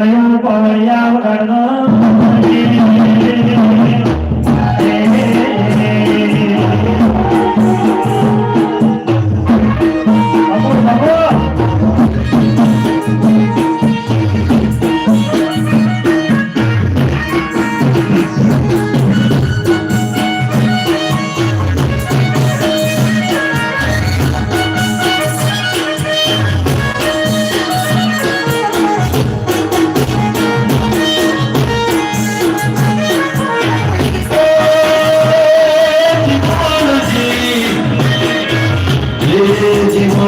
கல்யாணம் போவழியாக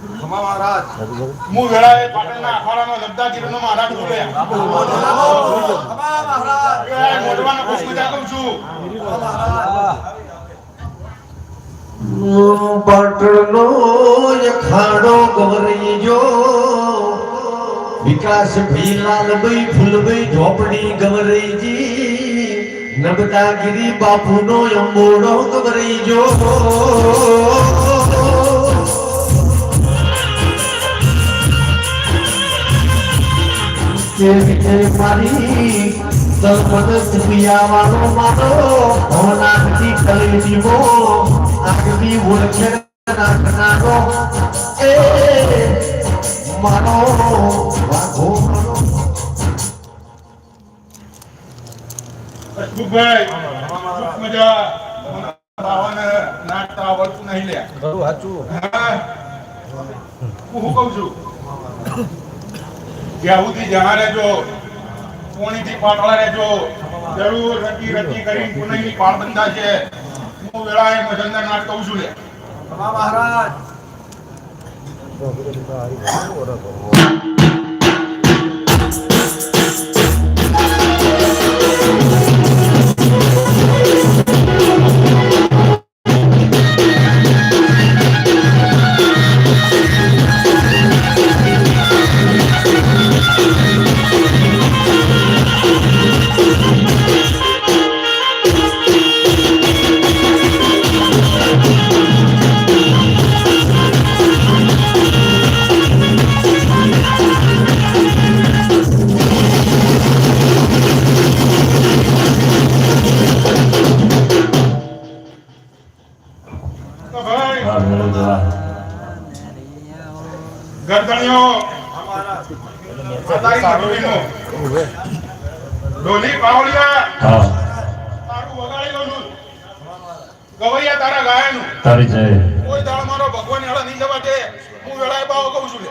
ખમા મહારાજ. હું વેળાએ પાટણના અખાડાનો લબ્ધાગીરીનો મહારાજ બોલ્યા ખમા મહારાજ. વેળાએ મોઢવાના પુષ્પજા કહું છું. પાટણનો ખાડો ગવરઈજો વિકાસ ભઈ લાલભાઈ ફૂલભાઈ ઝોપડી ગવરીજી નબતાગીરી બાપુનો અંબોડો ગવરઈજો વિજય મારી સર્વદ પિયાવાનો મારો ભવનાથથી કલી દીવો આગવી ઓળખે નાખનારો એ મારો વાઘો મજા નાટતા આવડતું નહીં લે સાચું હું શું કહું છું સુધી જણા રહેજો કોણીથી પાટલા રહેજો જરૂર રચી રચી કરી પુનઃની પાળ બંધા છે. હું વેળાએ મજંદર નાટ કહું છું લે. મહારાજ. તો ગરદણીઓ મઢુલીનું. ઢોલી તારું વગાડી લઉં ગવૈયા તારા ગાયનું. તારી જય. કોઈ દાળ મારો ભગવાન હેળા નહીં જવા દે. હું વેળાએ બાવો કહું છું લે.